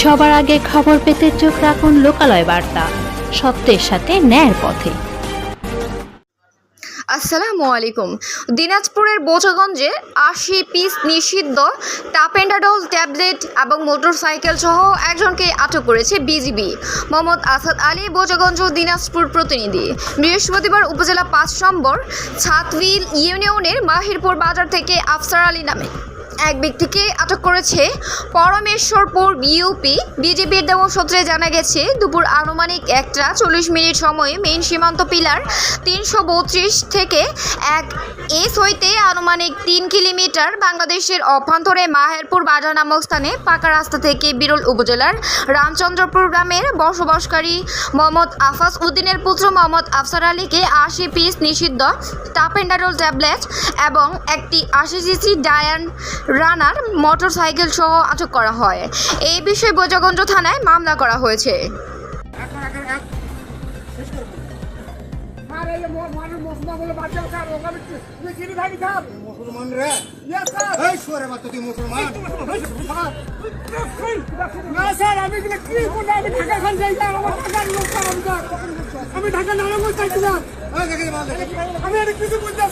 সবার আগে খবর পেতে চোখ রাখুন লোকালয় বার্তা। সত্যের সাথে ন্যায়ের পথে। আসসালামু আলাইকুম। দিনাজপুরের বোচাগঞ্জে আশি পিস নিষিদ্ধ টাপেন্ডাডল ট্যাবলেট এবং মোটরসাইকেল সহ একজনকে আটক করেছে বিজিবি। মোহাম্মদ আসাদ আলী, বোচাগঞ্জ দিনাজপুর প্রতিনিধি। বৃহস্পতিবার উপজেলা পাঁচ নম্বর ছাতবিল ইউনিয়নের মাহিরপুর বাজার থেকে আফসার আলী নামে। এক ব্যক্তিকে আটক করেছে পরমেশ্বরপুর বিউপি বিজেপির দেওয়া সূত্রে জানা গেছে, দুপুর আনুমানিক একটা চল্লিশ মিনিট সময়ে মেইন সীমান্ত পিলার তিনশো বত্রিশ থেকে এক এস হইতে আনুমানিক তিন কিলোমিটার বাংলাদেশের অভ্যন্তরে মাহেরপুর বাজার নামক স্থানে পাকা রাস্তা থেকে বিরল উপজেলার রামচন্দ্রপুর গ্রামের বসবাসকারী মোহাম্মদ আফাস উদ্দিনের পুত্র মোহাম্মদ আফসার আলীকে আশি পিস নিষিদ্ধ টাপেন্ডারল ট্যাবলেট এবং একটি আশি সিসি ডায়ান রানার মোটরসাইকেল সহ আটক করা হয় এই বিষয়ে বোজাগঞ্জ থানায় মামলা করা হয়েছে না আমি ঢাকা। নারায়ণগঞ্জ মাল দেখে আমি কিছু বুঝতে